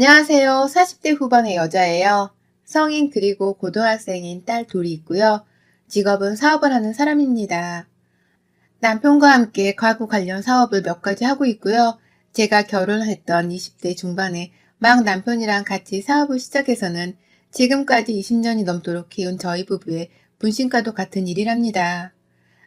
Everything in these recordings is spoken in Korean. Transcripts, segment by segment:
안녕하세요. 40대 후반의 여자예요. 성인 그리고 고등학생인 딸 둘이 있고요. 직업은 사업을 하는 사람입니다. 남편과 함께 가구 관련 사업을 몇 가지 하고 있고요. 제가 결혼했던 20대 중반에 막 남편이랑 같이 사업을 시작해서는 지금까지 20년이 넘도록 키운 저희 부부의 분신과도 같은 일이랍니다.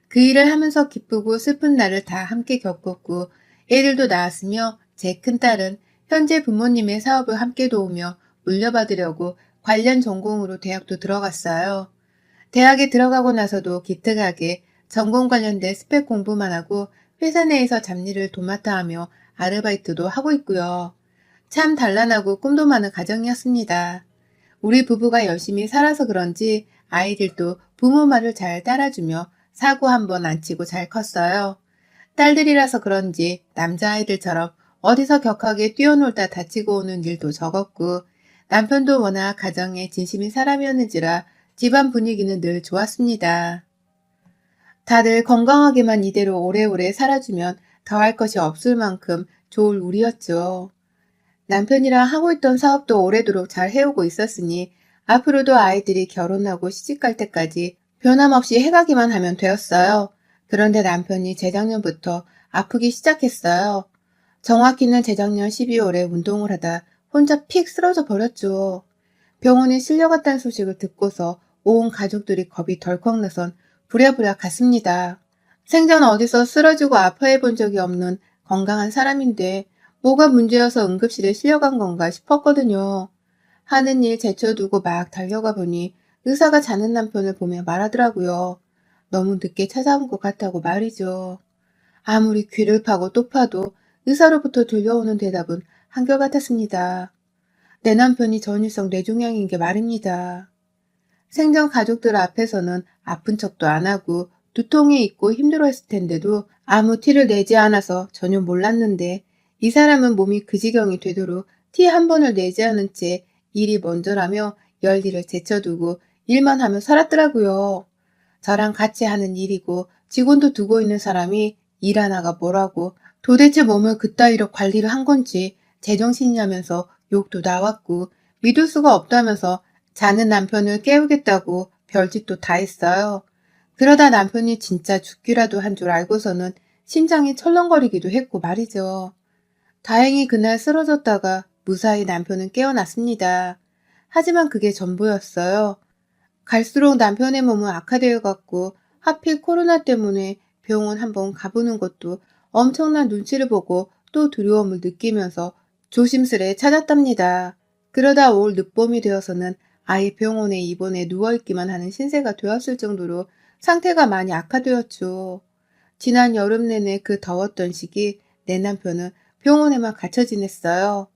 그 일을 하면서 기쁘고 슬픈 날을 다 함께 겪었고 애들도 낳았으며 제 큰딸은 현재 부모님의 사업을 함께 도우며 물려받으려고 관련 전공으로 대학도 들어갔어요. 대학에 들어가고 나서도 기특하게 전공 관련된 스펙 공부만 하고 회사 내에서 잡일을 도맡아 하며 아르바이트도 하고 있고요. 참 단란하고 꿈도 많은 가정이었습니다. 우리 부부가 열심히 살아서 그런지 아이들도 부모 말을 잘 따라주며 사고 한 번 안 치고 잘 컸어요. 딸들이라서 그런지 남자아이들처럼 어디서 격하게 뛰어놀다 다치고 오는 일도 적었고 남편도 워낙 가정에 진심인 사람이었는지라 집안 분위기는 늘 좋았습니다. 다들 건강하게만 이대로 오래오래 살아주면 더할 것이 없을 만큼 좋을 우리였죠. 남편이랑 하고 있던 사업도 오래도록 잘 해오고 있었으니 앞으로도 아이들이 결혼하고 시집갈 때까지 변함없이 해가기만 하면 되었어요. 그런데 남편이 재작년부터 아프기 시작했어요. 정확히는 재작년 12월에 운동을 하다 혼자 픽 쓰러져 버렸죠. 병원에 실려갔다는 소식을 듣고서 온 가족들이 겁이 덜컥 나선 부랴부랴 갔습니다. 생전 어디서 쓰러지고 아파해 본 적이 없는 건강한 사람인데 뭐가 문제여서 응급실에 실려간 건가 싶었거든요. 하는 일 제쳐두고 막 달려가 보니 의사가 자는 남편을 보며 말하더라고요. 너무 늦게 찾아온 것 같다고 말이죠. 아무리 귀를 파고 또 파도 의사로부터 들려오는 대답은 한결같았습니다. 내 남편이 전일성 뇌종양인 게 말입니다. 생전 가족들 앞에서는 아픈 척도 안 하고 두통에 있고 힘들어했을 텐데도 아무 티를 내지 않아서 전혀 몰랐는데 이 사람은 몸이 그 지경이 되도록 티 한 번을 내지 않은 채 일이 먼저라며 열일을 제쳐두고 일만 하며 살았더라고요. 저랑 같이 하는 일이고 직원도 두고 있는 사람이 일 하나가 뭐라고 도대체 몸을 그따위로 관리를 한 건지 제정신이냐면서 욕도 나왔고 믿을 수가 없다면서 자는 남편을 깨우겠다고 별짓도 다 했어요. 그러다 남편이 진짜 죽기라도 한 줄 알고서는 심장이 철렁거리기도 했고 말이죠. 다행히 그날 쓰러졌다가 무사히 남편은 깨어났습니다. 하지만 그게 전부였어요. 갈수록 남편의 몸은 악화되어 갔고 하필 코로나 때문에 병원 한번 가보는 것도 엄청난 눈치를 보고 또 두려움을 느끼면서 조심스레 찾았답니다. 그러다 올 늦봄이 되어서는 아예 병원에 입원해 누워있기만 하는 신세가 되었을 정도로 상태가 많이 악화되었죠. 지난 여름 내내 그 더웠던 시기 내 남편은 병원에만 갇혀 지냈어요.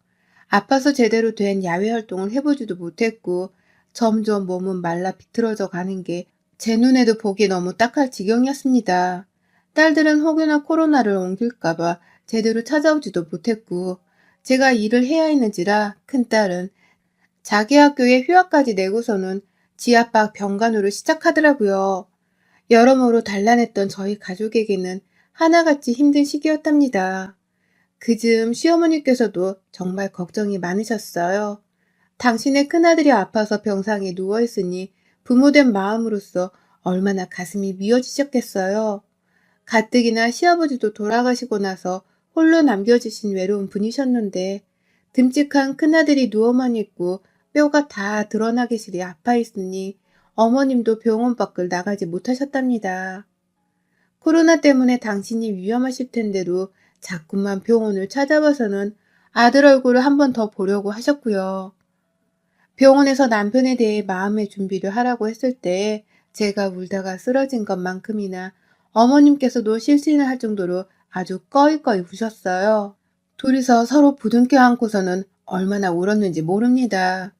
아파서 제대로 된 야외 활동을 해보지도 못했고 점점 몸은 말라 비틀어져 가는 게 제 눈에도 보기 너무 딱할 지경이었습니다. 딸들은 혹여나 코로나를 옮길까봐 제대로 찾아오지도 못했고 제가 일을 해야 했는지라 큰딸은 자기 학교에 휴학까지 내고서는 지압박 병간호를 시작하더라고요. 여러모로 단란했던 저희 가족에게는 하나같이 힘든 시기였답니다. 그즈음 시어머니께서도 정말 걱정이 많으셨어요. 당신의 큰아들이 아파서 병상에 누워있으니 부모된 마음으로서 얼마나 가슴이 미어지셨겠어요. 가뜩이나 시아버지도 돌아가시고 나서 홀로 남겨지신 외로운 분이셨는데 듬직한 큰아들이 누워만 있고 뼈가 다 드러나 계시리 아파 있으니 어머님도 병원 밖을 나가지 못하셨답니다. 코로나 때문에 당신이 위험하실 텐데도 자꾸만 병원을 찾아와서는 아들 얼굴을 한 번 더 보려고 하셨고요. 병원에서 남편에 대해 마음의 준비를 하라고 했을 때 제가 울다가 쓰러진 것만큼이나 어머님께서도 실신을 할 정도로 아주 꺼이꺼이 우셨어요. 둘이서 서로 부둥켜 안고서는 얼마나 울었는지 모릅니다.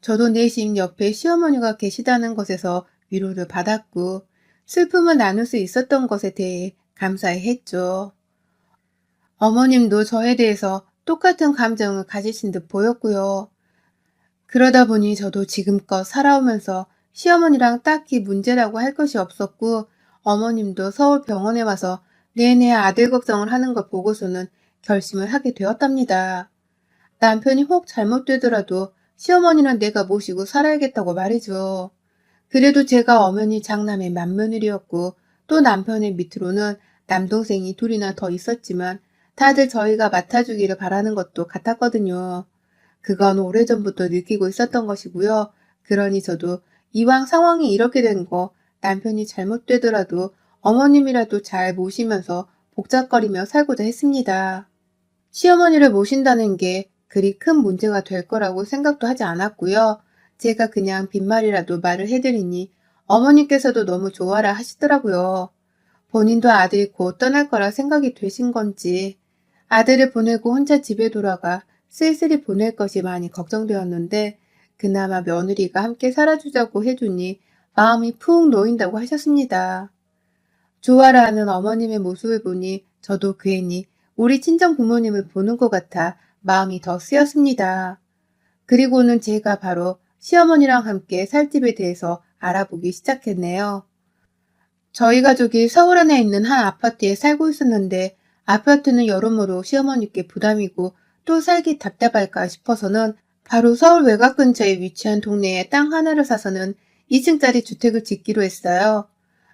저도 내심 옆에 시어머니가 계시다는 것에서 위로를 받았고 슬픔을 나눌 수 있었던 것에 대해 감사해 했죠. 어머님도 저에 대해서 똑같은 감정을 가지신 듯 보였고요. 그러다 보니 저도 지금껏 살아오면서 시어머니랑 딱히 문제라고 할 것이 없었고 어머님도 서울 병원에 와서 내내 아들 걱정을 하는 걸 보고서는 결심을 하게 되었답니다. 남편이 혹 잘못되더라도 시어머니는 내가 모시고 살아야겠다고 말이죠. 그래도 제가 어머니 장남의 맏며느리였고 또 남편의 밑으로는 남동생이 둘이나 더 있었지만 다들 저희가 맡아주기를 바라는 것도 같았거든요. 그건 오래전부터 느끼고 있었던 것이고요. 그러니 저도 이왕 상황이 이렇게 된 거 남편이 잘못되더라도 어머님이라도 잘 모시면서 복잡거리며 살고자 했습니다. 시어머니를 모신다는 게 그리 큰 문제가 될 거라고 생각도 하지 않았고요. 제가 그냥 빈말이라도 말을 해드리니 어머니께서도 너무 좋아라 하시더라고요. 본인도 아들이 곧 떠날 거라 생각이 되신 건지 아들을 보내고 혼자 집에 돌아가 쓸쓸히 보낼 것이 많이 걱정되었는데 그나마 며느리가 함께 살아주자고 해주니 마음이 푹 놓인다고 하셨습니다. 좋아라 하는 어머님의 모습을 보니 저도 괜히 우리 친정 부모님을 보는 것 같아 마음이 더 쓰였습니다. 그리고는 제가 바로 시어머니랑 함께 살 집에 대해서 알아보기 시작했네요. 저희 가족이 서울 안에 있는 한 아파트에 살고 있었는데 아파트는 여러모로 시어머니께 부담이고 또 살기 답답할까 싶어서는 바로 서울 외곽 근처에 위치한 동네에 땅 하나를 사서는 2층짜리 주택을 짓기로 했어요.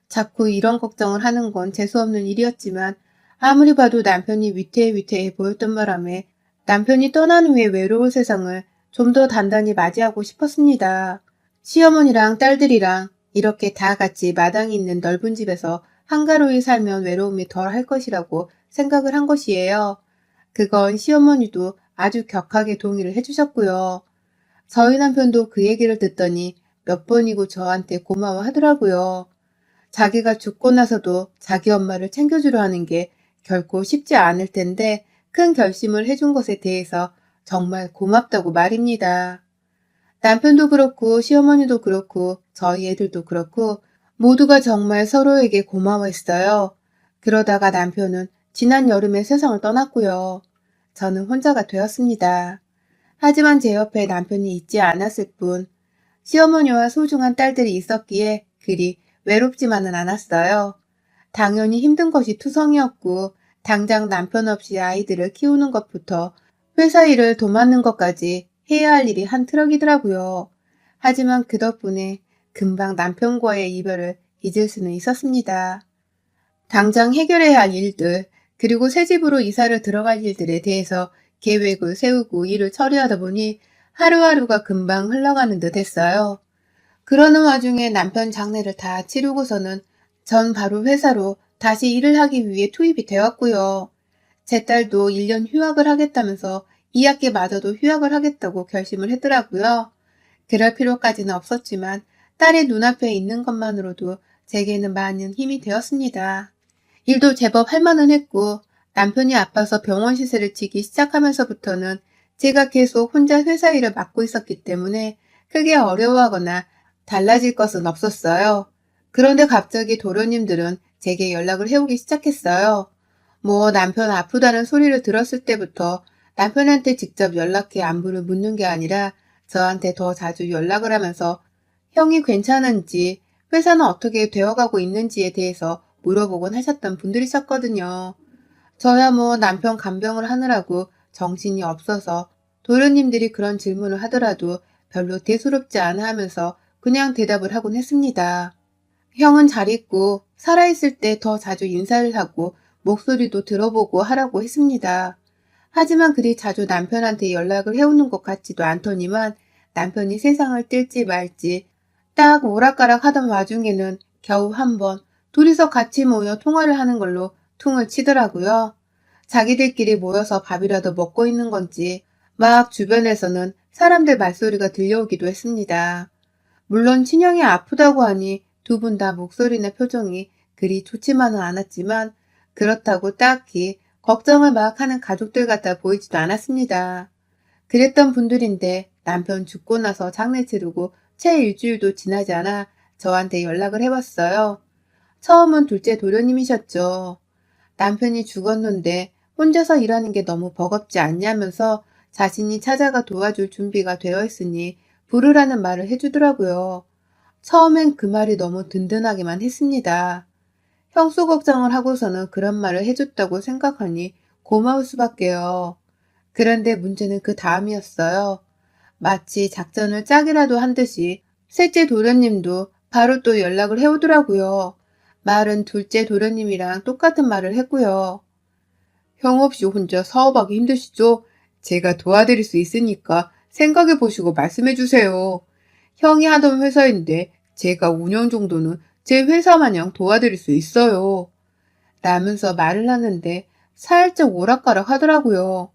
자꾸 이런 걱정을 하는 건 재수없는 일이었지만 아무리 봐도 남편이 위태위태해 보였던 바람에 남편이 떠난 후에 외로울 세상을 좀 더 단단히 맞이하고 싶었습니다. 시어머니랑 딸들이랑 이렇게 다 같이 마당이 있는 넓은 집에서 한가로이 살면 외로움이 덜 할 것이라고 생각을 한 것이에요. 그건 시어머니도 아주 격하게 동의를 해주셨고요. 저희 남편도 그 얘기를 듣더니 몇 번이고 저한테 고마워 하더라고요. 자기가 죽고 나서도 자기 엄마를 챙겨주려 하는 게 결코 쉽지 않을 텐데 큰 결심을 해준 것에 대해서 정말 고맙다고 말입니다. 남편도 그렇고 시어머니도 그렇고 저희 애들도 그렇고 모두가 정말 서로에게 고마워했어요. 그러다가 남편은 지난 여름에 세상을 떠났고요. 저는 혼자가 되었습니다. 하지만 제 옆에 남편이 있지 않았을 뿐 시어머니와 소중한 딸들이 있었기에 그리 외롭지만은 않았어요. 당연히 힘든 것이 투성이었고 당장 남편 없이 아이들을 키우는 것부터 회사 일을 도맡는 것까지 해야 할 일이 한 트럭이더라고요. 하지만 그 덕분에 금방 남편과의 이별을 잊을 수는 있었습니다. 당장 해결해야 할 일들, 그리고 새 집으로 이사를 들어갈 일들에 대해서 계획을 세우고 일을 처리하다 보니 하루하루가 금방 흘러가는 듯 했어요. 그러는 와중에 남편 장례를 다 치르고서는 전 바로 회사로 다시 일을 하기 위해 투입이 되었고요. 제 딸도 1년 휴학을 하겠다면서 2학기 마저도 휴학을 하겠다고 결심을 했더라고요. 그럴 필요까지는 없었지만 딸의 눈앞에 있는 것만으로도 제게는 많은 힘이 되었습니다. 일도 제법 할 만은 했고 남편이 아파서 병원 시세를 지기 시작하면서부터는 제가 계속 혼자 회사 일을 맡고 있었기 때문에 크게 어려워하거나 달라질 것은 없었어요. 그런데 갑자기 도련님들은 제게 연락을 해오기 시작했어요. 뭐 남편 아프다는 소리를 들었을 때부터 남편한테 직접 연락해 안부를 묻는 게 아니라 저한테 더 자주 연락을 하면서 형이 괜찮은지 회사는 어떻게 되어가고 있는지에 대해서 물어보곤 하셨던 분들이셨거든요. 저야 뭐 남편 간병을 하느라고 정신이 없어서 도련님들이 그런 질문을 하더라도 별로 대수롭지 않아 하면서 그냥 대답을 하곤 했습니다. 형은 잘 있고 살아있을 때 더 자주 인사를 하고 목소리도 들어보고 하라고 했습니다. 하지만 그리 자주 남편한테 연락을 해오는 것 같지도 않더니만 남편이 세상을 뜰지 말지 딱 오락가락 하던 와중에는 겨우 한 번 둘이서 같이 모여 통화를 하는 걸로 퉁을 치더라고요. 자기들끼리 모여서 밥이라도 먹고 있는 건지 막 주변에서는 사람들 말소리가 들려오기도 했습니다. 물론 친형이 아프다고 하니 두 분 다 목소리나 표정이 그리 좋지만은 않았지만 그렇다고 딱히 걱정을 막 하는 가족들 같아 보이지도 않았습니다. 그랬던 분들인데 남편 죽고 나서 장례 치르고 채 일주일도 지나지 않아 저한테 연락을 해왔어요. 처음은 둘째 도련님이셨죠. 남편이 죽었는데 혼자서 일하는 게 너무 버겁지 않냐면서 자신이 찾아가 도와줄 준비가 되어 있으니 부르라는 말을 해주더라고요. 처음엔 그 말이 너무 든든하기만 했습니다. 형수 걱정을 하고서는 그런 말을 해줬다고 생각하니 고마울 수밖에요. 그런데 문제는 그 다음이었어요. 마치 작전을 짜기라도 한 듯이 셋째 도련님도 바로 또 연락을 해오더라고요. 말은 둘째 도련님이랑 똑같은 말을 했고요. 형 없이 혼자 사업하기 힘드시죠? 제가 도와드릴 수 있으니까 생각해 보시고 말씀해 주세요. 형이 하던 회사인데 제가 운영 정도는 제 회사 마냥 도와드릴 수 있어요. 라면서 말을 하는데 살짝 오락가락 하더라고요.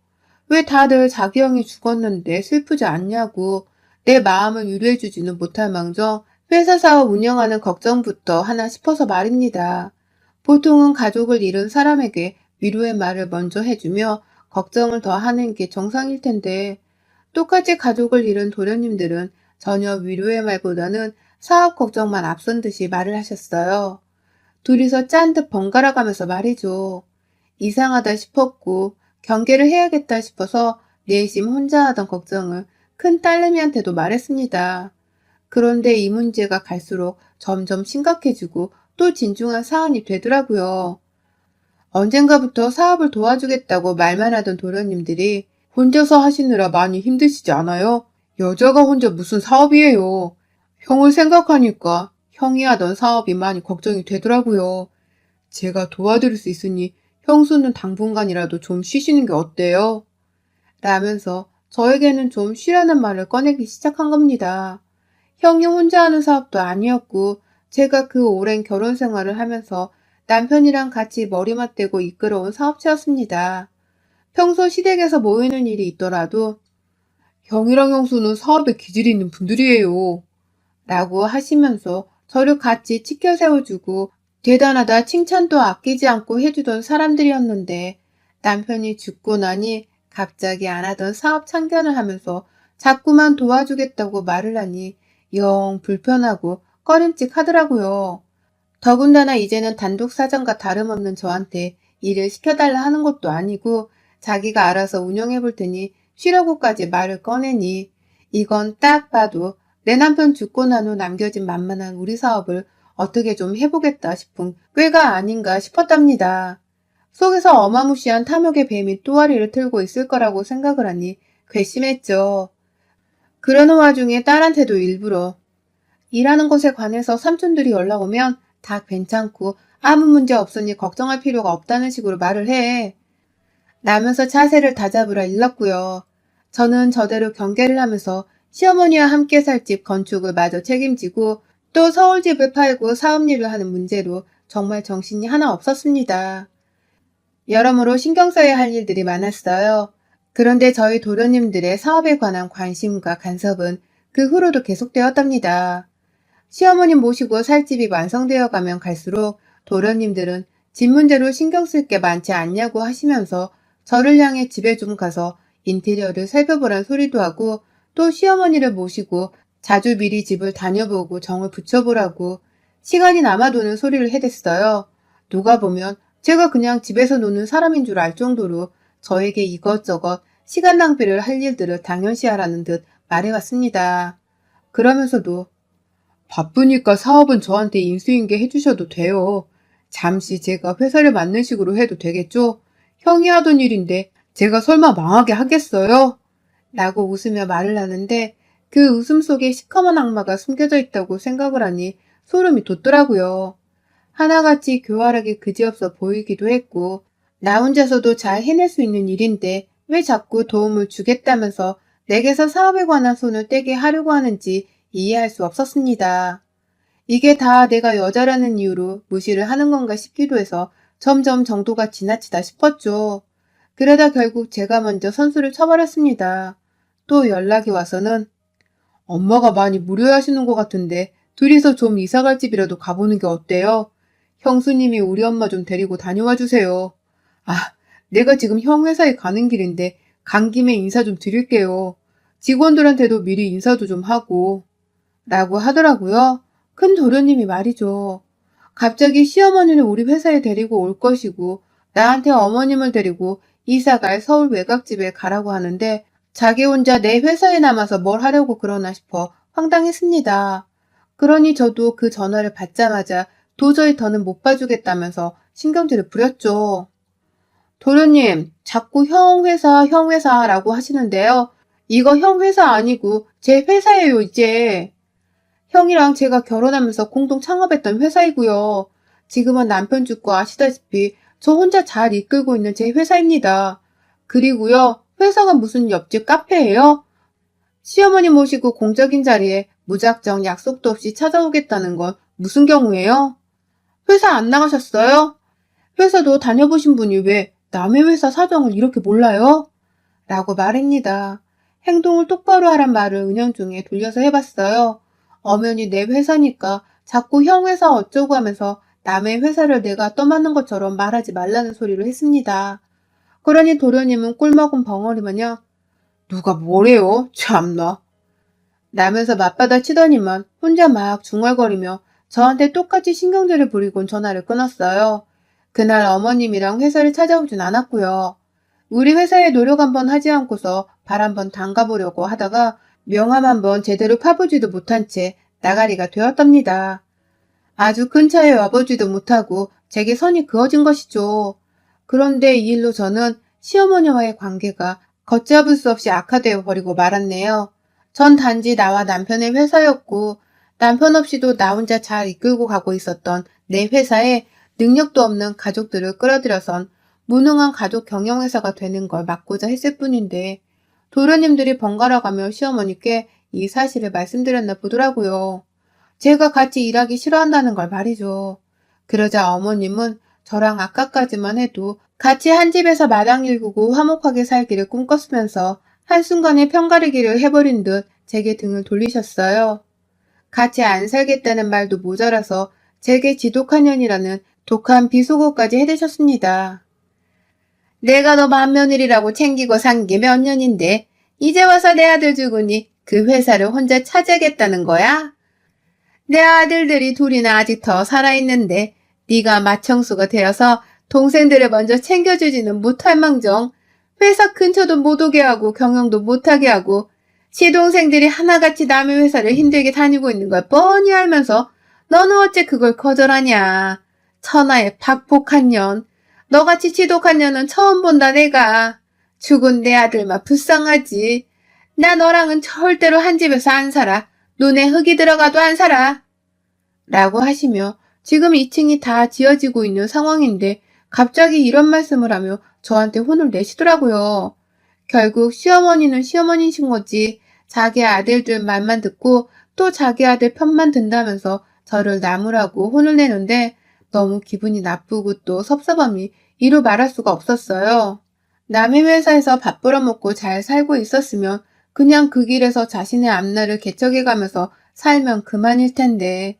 왜 다들 자기 형이 죽었는데 슬프지 않냐고 내 마음을 위로해 주지는 못할 망정 회사 사업 운영하는 걱정부터 하나 싶어서 말입니다. 보통은 가족을 잃은 사람에게 위로의 말을 먼저 해주며 걱정을 더 하는 게 정상일 텐데 똑같이 가족을 잃은 도련님들은 전혀 위로의 말보다는 사업 걱정만 앞선 듯이 말을 하셨어요. 둘이서 짠 듯 번갈아 가면서 말이죠. 이상하다 싶었고 경계를 해야겠다 싶어서 내심 혼자 하던 걱정을 큰 딸내미한테도 말했습니다. 그런데 이 문제가 갈수록 점점 심각해지고 또 진중한 사안이 되더라고요. 언젠가부터 사업을 도와주겠다고 말만 하던 도련님들이 혼자서 하시느라 많이 힘드시지 않아요? 여자가 혼자 무슨 사업이에요. 형을 생각하니까 형이 하던 사업이 많이 걱정이 되더라고요. 제가 도와드릴 수 있으니 형수는 당분간이라도 좀 쉬시는 게 어때요? 라면서 저에게는 좀 쉬라는 말을 꺼내기 시작한 겁니다. 형이 혼자 하는 사업도 아니었고 제가 그 오랜 결혼 생활을 하면서 남편이랑 같이 머리 맞대고 이끌어온 사업체였습니다. 평소 시댁에서 모이는 일이 있더라도 형이랑 형수는 사업에 기질이 있는 분들이에요. 라고 하시면서 저를 같이 치켜 세워주고 대단하다 칭찬도 아끼지 않고 해주던 사람들이었는데 남편이 죽고 나니 갑자기 안 하던 사업 참견을 하면서 자꾸만 도와주겠다고 말을 하니 영 불편하고 꺼림칙 하더라고요. 더군다나 이제는 단독 사정과 다름없는 저한테 일을 시켜달라 하는 것도 아니고 자기가 알아서 운영해 볼 테니 쉬라고까지 말을 꺼내니 이건 딱 봐도 내 남편 죽고 난 후 남겨진 만만한 우리 사업을 어떻게 좀 해보겠다 싶은 꾀가 아닌가 싶었답니다. 속에서 어마무시한 탐욕의 뱀이 또아리를 틀고 있을 거라고 생각을 하니 괘씸했죠. 그러는 와중에 딸한테도 일부러 일하는 것에 관해서 삼촌들이 연락 오면 다 괜찮고 아무 문제 없으니 걱정할 필요가 없다는 식으로 말을 해. 나면서 자세를 다잡으라 일렀고요. 저는 저대로 경계를 하면서 시어머니와 함께 살 집 건축을 마저 책임지고 또 서울집을 팔고 사업일을 하는 문제로 정말 정신이 하나 없었습니다. 여러모로 신경 써야 할 일들이 많았어요. 그런데 저희 도련님들의 사업에 관한 관심과 간섭은 그 후로도 계속되었답니다. 시어머님 모시고 살 집이 완성되어 가면 갈수록 도련님들은 집 문제로 신경 쓸 게 많지 않냐고 하시면서 저를 향해 집에 좀 가서 인테리어를 살펴보란 소리도 하고 또 시어머니를 모시고 자주 미리 집을 다녀보고 정을 붙여보라고 시간이 남아도는 소리를 해댔어요. 누가 보면 제가 그냥 집에서 노는 사람인 줄 알 정도로 저에게 이것저것 시간 낭비를 할 일들을 당연시하라는 듯 말해왔습니다. 그러면서도 바쁘니까 사업은 저한테 인수인계 해주셔도 돼요. 잠시 제가 회사를 맡는 식으로 해도 되겠죠? 형이 하던 일인데 제가 설마 망하게 하겠어요? 라고 웃으며 말을 하는데 그 웃음 속에 시커먼 악마가 숨겨져 있다고 생각을 하니 소름이 돋더라고요. 하나같이 교활하게 그지없어 보이기도 했고 나 혼자서도 잘 해낼 수 있는 일인데 왜 자꾸 도움을 주겠다면서 내게서 사업에 관한 손을 떼게 하려고 하는지 이해할 수 없었습니다. 이게 다 내가 여자라는 이유로 무시를 하는 건가 싶기도 해서 점점 정도가 지나치다 싶었죠. 그러다 결국 제가 먼저 선수를 쳐버렸습니다. 또 연락이 와서는 엄마가 많이 무료하시는 것 같은데 둘이서 좀 이사갈 집이라도 가보는 게 어때요? 형수님이 우리 엄마 좀 데리고 다녀와 주세요. 아, 내가 지금 형 회사에 가는 길인데 간 김에 인사 좀 드릴게요. 직원들한테도 미리 인사도 좀 하고. 라고 하더라고요. 큰 도련님이 말이죠. 갑자기 시어머니를 우리 회사에 데리고 올 것이고 나한테 어머님을 데리고 이사갈 서울 외곽집에 가라고 하는데 자기 혼자 내 회사에 남아서 뭘 하려고 그러나 싶어 황당했습니다. 그러니 저도 그 전화를 받자마자 도저히 더는 못 봐주겠다면서 신경질을 부렸죠. 도련님, 자꾸 형 회사, 형 회사라고 하시는데요. 이거 형 회사 아니고 제 회사예요, 이제. 형이랑 제가 결혼하면서 공동 창업했던 회사이고요. 지금은 남편 죽고 아시다시피 저 혼자 잘 이끌고 있는 제 회사입니다. 그리고요, 회사가 무슨 옆집 카페예요? 시어머니 모시고 공적인 자리에 무작정 약속도 없이 찾아오겠다는 건 무슨 경우예요? 회사 안 나가셨어요? 회사도 다녀보신 분이 왜 남의 회사 사정을 이렇게 몰라요? 라고 말합니다. 행동을 똑바로 하란 말을 은연중에 돌려서 해봤어요. 엄연히 내 회사니까 자꾸 형 회사 어쩌고 하면서 남의 회사를 내가 떠맡는 것처럼 말하지 말라는 소리를 했습니다. 그러니 도련님은 꿀먹은 벙어리마냥 누가 뭐래요? 참나. 라면서 맞받아 치더니만 혼자 막 중얼거리며 저한테 똑같이 신경질을 부리곤 전화를 끊었어요. 그날 어머님이랑 회사를 찾아오진 않았고요. 우리 회사에 노력 한번 하지 않고서 발 한번 담가보려고 하다가 명함 한번 제대로 파보지도 못한 채 나가리가 되었답니다. 아주 근처에 와보지도 못하고 제게 선이 그어진 것이죠. 그런데 이 일로 저는 시어머니와의 관계가 걷잡을 수 없이 악화되어 버리고 말았네요. 전 단지 나와 남편의 회사였고 남편 없이도 나 혼자 잘 이끌고 가고 있었던 내 회사에 능력도 없는 가족들을 끌어들여선 무능한 가족 경영회사가 되는 걸 막고자 했을 뿐인데 도련님들이 번갈아 가며 시어머니께 이 사실을 말씀드렸나 보더라고요. 제가 같이 일하기 싫어한다는 걸 말이죠. 그러자 어머님은 저랑 아까까지만 해도 같이 한 집에서 마당 일구고 화목하게 살기를 꿈꿨으면서 한순간에 편가르기를 해버린 듯 제게 등을 돌리셨어요. 같이 안 살겠다는 말도 모자라서 제게 지독한 년이라는 독한 비속어까지 해대셨습니다. 내가 너 맏며느리라고 챙기고 산 게 몇 년인데 이제 와서 내 아들 죽으니 그 회사를 혼자 차지하겠다는 거야? 내 아들들이 둘이나 아직 더 살아있는데 네가 마청수가 되어서 동생들을 먼저 챙겨주지는 못할 망정 회사 근처도 못 오게 하고 경영도 못하게 하고 시동생들이 하나같이 남의 회사를 힘들게 다니고 있는 걸 뻔히 알면서 너는 어째 그걸 거절하냐. 천하의 박복한 년. 너같이 지독한 년은 처음 본다 내가. 죽은 내 아들만 불쌍하지. 나 너랑은 절대로 한 집에서 안 살아. 눈에 흙이 들어가도 안 살아. 라고 하시며 지금 2층이 다 지어지고 있는 상황인데 갑자기 이런 말씀을 하며 저한테 혼을 내시더라고요. 결국 시어머니는 시어머니신 거지. 자기 아들들 말만 듣고 또 자기 아들 편만 든다면서 저를 나무라고 혼을 내는데 너무 기분이 나쁘고 또 섭섭함이 이루 말할 수가 없었어요. 남의 회사에서 밥 벌어먹고 잘 살고 있었으면 그냥 그 길에서 자신의 앞날을 개척해가면서 살면 그만일 텐데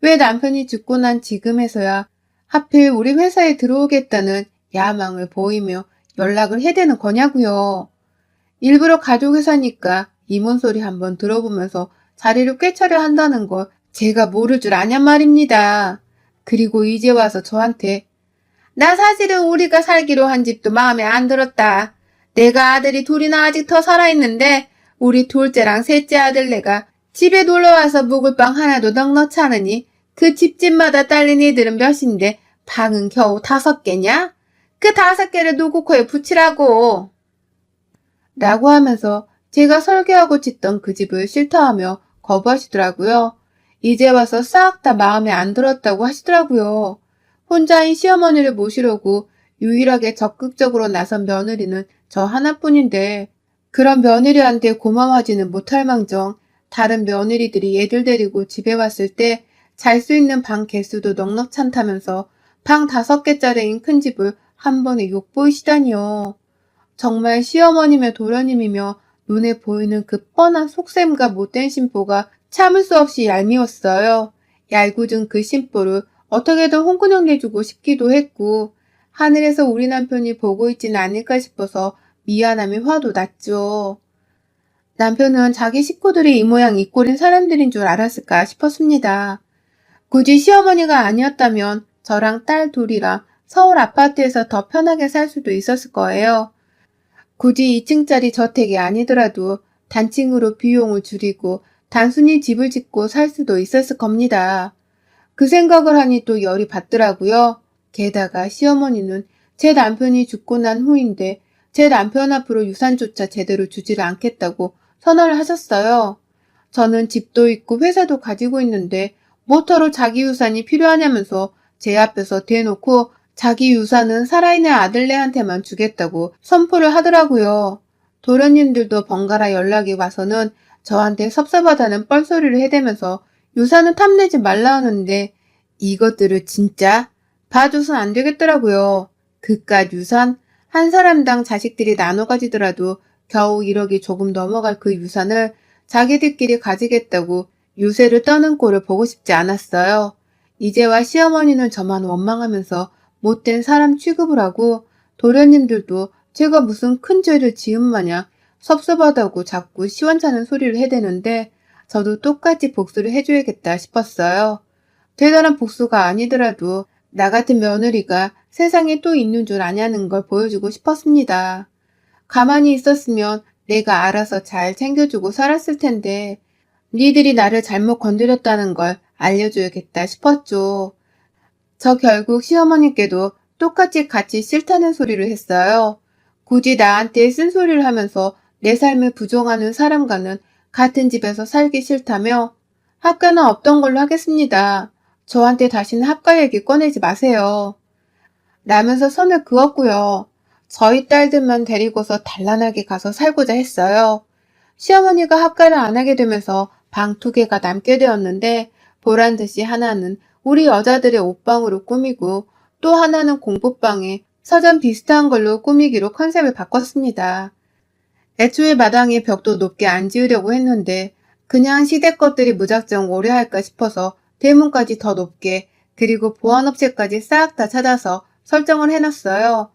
왜 남편이 죽고 난 지금에서야 하필 우리 회사에 들어오겠다는 야망을 보이며 연락을 해대는 거냐고요. 일부러 가족 회사니까 이문 소리 한번 들어보면서 자리를 꿰차려 한다는 걸 제가 모를 줄 아냔 말입니다. 그리고 이제 와서 저한테 나 사실은 우리가 살기로 한 집도 마음에 안 들었다. 내가 아들이 둘이나 아직 더 살아있는데 우리 둘째랑 셋째 아들 내가 집에 놀러와서 묵을 방 하나도 넉넉치 않으니 그 집집마다 딸린 애들은 몇인데 방은 겨우 다섯 개냐? 그 다섯 개를 누구 코에 붙이라고. 라고 하면서 제가 설계하고 짓던 그 집을 싫다하며 거부하시더라고요. 이제 와서 싹 다 마음에 안 들었다고 하시더라고요. 혼자인 시어머니를 모시려고 유일하게 적극적으로 나선 며느리는 저 하나뿐인데 그런 며느리한테 고마워하지는 못할 망정 다른 며느리들이 애들 데리고 집에 왔을 때 잘 수 있는 방 개수도 넉넉찮다면서 방 다섯 개짜리인 큰 집을 한 번에 욕보이시다니요. 정말 시어머님의 도련님이며 눈에 보이는 그 뻔한 속셈과 못된 심보가 참을 수 없이 얄미웠어요. 얄궂은 그 심보를 어떻게든 홍군형 내주고 싶기도 했고 하늘에서 우리 남편이 보고 있지는 않을까 싶어서 미안함이 화도 났죠. 남편은 자기 식구들이 이 모양 이 꼴인 사람들인 줄 알았을까 싶었습니다. 굳이 시어머니가 아니었다면 저랑 딸 둘이랑 서울 아파트에서 더 편하게 살 수도 있었을 거예요. 굳이 2층짜리 저택이 아니더라도 단층으로 비용을 줄이고 단순히 집을 짓고 살 수도 있었을 겁니다. 그 생각을 하니 또 열이 받더라고요. 게다가 시어머니는 제 남편이 죽고 난 후인데 제 남편 앞으로 유산조차 제대로 주지를 않겠다고 선언을 하셨어요. 저는 집도 있고 회사도 가지고 있는데 뭐터로 자기 유산이 필요하냐면서 제 앞에서 대놓고 자기 유산은 살아있는 아들네한테만 주겠다고 선포를 하더라고요. 도련님들도 번갈아 연락이 와서는 저한테 섭섭하다는 뻘소리를 해대면서 유산은 탐내지 말라 하는데 이것들을 진짜 봐줘선 안 되겠더라고요. 그깟 유산 한 사람당 자식들이 나눠 가지더라도 겨우 1억이 조금 넘어갈 그 유산을 자기들끼리 가지겠다고 유세를 떠는 꼴을 보고 싶지 않았어요. 이제와 시어머니는 저만 원망하면서 못된 사람 취급을 하고 도련님들도 제가 무슨 큰 죄를 지은 마냥 섭섭하다고 자꾸 시원찮은 소리를 해대는데 저도 똑같이 복수를 해줘야겠다 싶었어요. 대단한 복수가 아니더라도 나 같은 며느리가 세상에 또 있는 줄 아냐는 걸 보여주고 싶었습니다. 가만히 있었으면 내가 알아서 잘 챙겨주고 살았을 텐데 니들이 나를 잘못 건드렸다는 걸 알려줘야겠다 싶었죠. 저 결국 시어머니께도 똑같이 같이 싫다는 소리를 했어요. 굳이 나한테 쓴소리를 하면서 내 삶을 부정하는 사람과는 같은 집에서 살기 싫다며 학가는 없던 걸로 하겠습니다. 저한테 다시는 학가 얘기 꺼내지 마세요. 라면서 선을 그었고요. 저희 딸들만 데리고서 단란하게 가서 살고자 했어요. 시어머니가 학가를 안 하게 되면서 방 두 개가 남게 되었는데 보란 듯이 하나는 우리 여자들의 옷방으로 꾸미고 또 하나는 공부방에 서점 비슷한 걸로 꾸미기로 컨셉을 바꿨습니다. 애초에 마당에 벽도 높게 안 지으려고 했는데 그냥 시댁 것들이 무작정 오래 할까 싶어서 대문까지 더 높게 그리고 보안업체까지 싹 다 찾아서 설정을 해놨어요.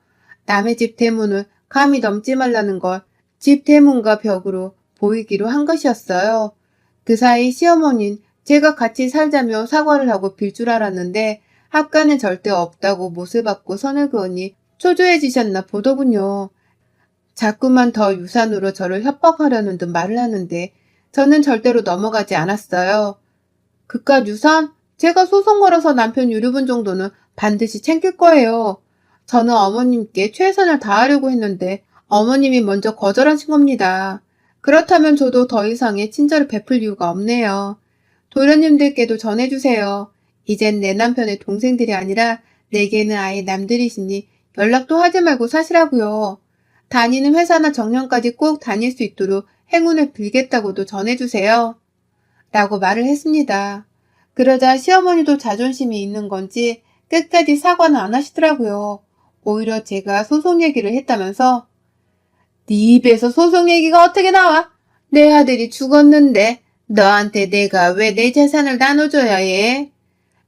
남의 집 대문을 감히 넘지 말라는 걸 집 대문과 벽으로 보이기로 한 것이었어요. 그 사이 시어머닌 제가 같이 살자며 사과를 하고 빌 줄 알았는데 학가는 절대 없다고 못을 받고 선을 그으니 초조해지셨나 보더군요. 자꾸만 더 유산으로 저를 협박하려는 듯 말을 하는데 저는 절대로 넘어가지 않았어요. 그깟 유산? 제가 소송 걸어서 남편 유류분 정도는 반드시 챙길 거예요. 저는 어머님께 최선을 다하려고 했는데 어머님이 먼저 거절하신 겁니다. 그렇다면 저도 더 이상의 친절을 베풀 이유가 없네요. 도련님들께도 전해주세요. 이젠 내 남편의 동생들이 아니라 내게는 아예 남들이시니 연락도 하지 말고 사시라고요. 다니는 회사나 정년까지 꼭 다닐 수 있도록 행운을 빌겠다고도 전해주세요. 라고 말을 했습니다. 그러자 시어머니도 자존심이 있는 건지 끝까지 사과는 안 하시더라고요. 오히려 제가 소송 얘기를 했다면서 네 입에서 소송 얘기가 어떻게 나와? 내 아들이 죽었는데 너한테 내가 왜 내 재산을 나눠줘야 해?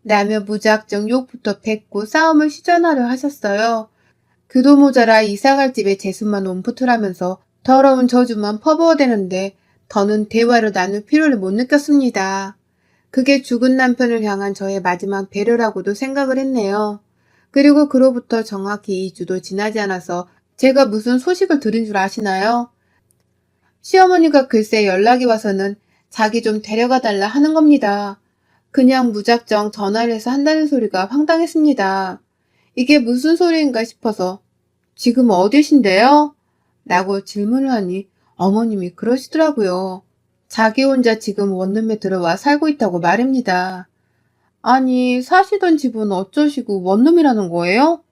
라며 무작정 욕부터 뱉고 싸움을 시전하려 하셨어요. 그도 모자라 이사갈 집에 재수만 온푸트라면서 더러운 저주만 퍼부어대는데 더는 대화를 나눌 필요를 못 느꼈습니다. 그게 죽은 남편을 향한 저의 마지막 배려라고도 생각을 했네요. 그리고 그로부터 정확히 2주도 지나지 않아서 제가 무슨 소식을 들은 줄 아시나요? 시어머니가 글쎄 연락이 와서는 자기 좀 데려가 달라 하는 겁니다. 그냥 무작정 전화를 해서 한다는 소리가 황당했습니다. 이게 무슨 소리인가 싶어서 지금 어디신데요? 라고 질문을 하니 어머님이 그러시더라고요. 자기 혼자 지금 원룸에 들어와 살고 있다고 말입니다. 아니, 사시던 집은 어쩌시고 원룸이라는 거예요?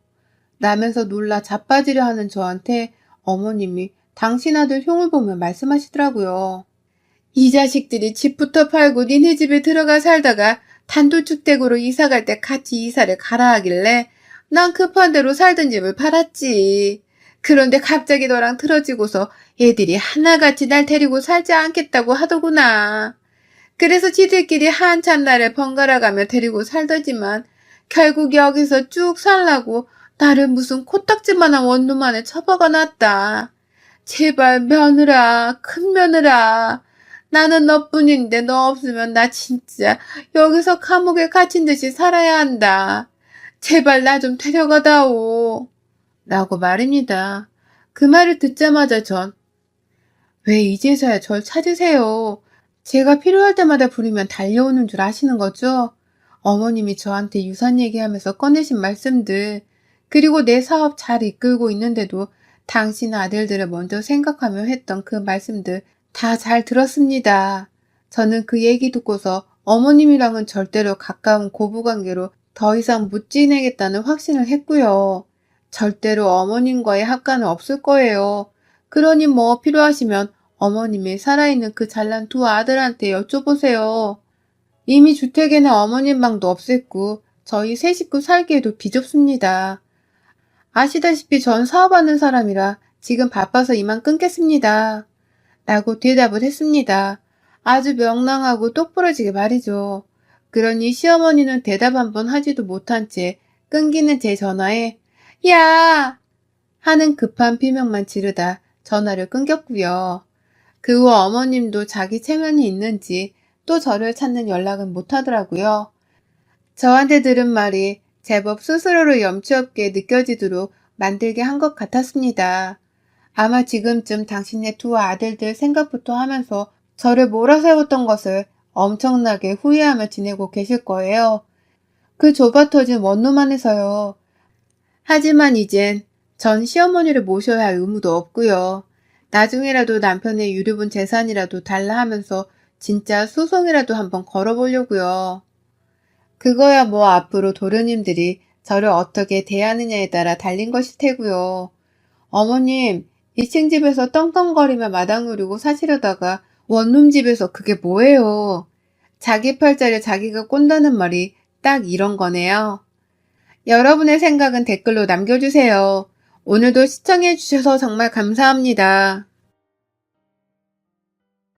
라면서 놀라 자빠지려 하는 저한테 어머님이 당신 아들 흉을 보며 말씀하시더라고요. 이 자식들이 집부터 팔고 니네 집에 들어가 살다가 단독주택으로 이사 갈 때 같이 이사를 가라 하길래 난 급한 대로 살던 집을 팔았지. 그런데 갑자기 너랑 틀어지고서 애들이 하나같이 날 데리고 살지 않겠다고 하더구나. 그래서 지들끼리 한참 나를 번갈아가며 데리고 살더지만 결국 여기서 쭉 살라고 나를 무슨 코딱지만한 원룸 안에 처박아 놨다. 제발 며느라, 큰 며느라. 나는 너뿐인데 너 없으면 나 진짜 여기서 감옥에 갇힌 듯이 살아야 한다. 제발 나 좀 데려가다오. 라고 말입니다. 그 말을 듣자마자 전, 왜 이제서야 절 찾으세요? 제가 필요할 때마다 부르면 달려오는 줄 아시는 거죠? 어머님이 저한테 유산 얘기하면서 꺼내신 말씀들, 그리고 내 사업 잘 이끌고 있는데도 당신 아들들을 먼저 생각하며 했던 그 말씀들 다 잘 들었습니다. 저는 그 얘기 듣고서 어머님이랑은 절대로 가까운 고부관계로 더 이상 못 지내겠다는 확신을 했고요. 절대로 어머님과의 합가는 없을 거예요. 그러니 뭐 필요하시면 어머님이 살아있는 그 잘난 두 아들한테 여쭤보세요. 이미 주택에는 어머님 방도 없앴고 저희 세 식구 살기에도 비좁습니다. 아시다시피 전 사업하는 사람이라 지금 바빠서 이만 끊겠습니다. 라고 대답을 했습니다. 아주 명랑하고 똑부러지게 말이죠. 그러니 시어머니는 대답 한 번 하지도 못한 채 끊기는 제 전화에 야! 하는 급한 비명만 지르다 전화를 끊겼고요. 그 후 어머님도 자기 체면이 있는지 또 저를 찾는 연락은 못 하더라고요. 저한테 들은 말이 제법 스스로를 염치 없게 느껴지도록 만들게 한 것 같았습니다. 아마 지금쯤 당신네 두 아들들 생각부터 하면서 저를 몰아세웠던 것을 엄청나게 후회하며 지내고 계실 거예요. 그 좁아터진 원룸 안에서요. 하지만 이젠 전 시어머니를 모셔야 할 의무도 없고요. 나중에라도 남편의 유류분 재산이라도 달라 하면서 진짜 소송이라도 한번 걸어보려고요. 그거야 뭐 앞으로 도련님들이 저를 어떻게 대하느냐에 따라 달린 것일 테고요. 어머님, 2층 집에서 떵떵거리며 마당 누리고 사시려다가 원룸 집에서 그게 뭐예요? 자기 팔자를 자기가 꼰다는 말이 딱 이런 거네요. 여러분의 생각은 댓글로 남겨주세요. 오늘도 시청해주셔서 정말 감사합니다.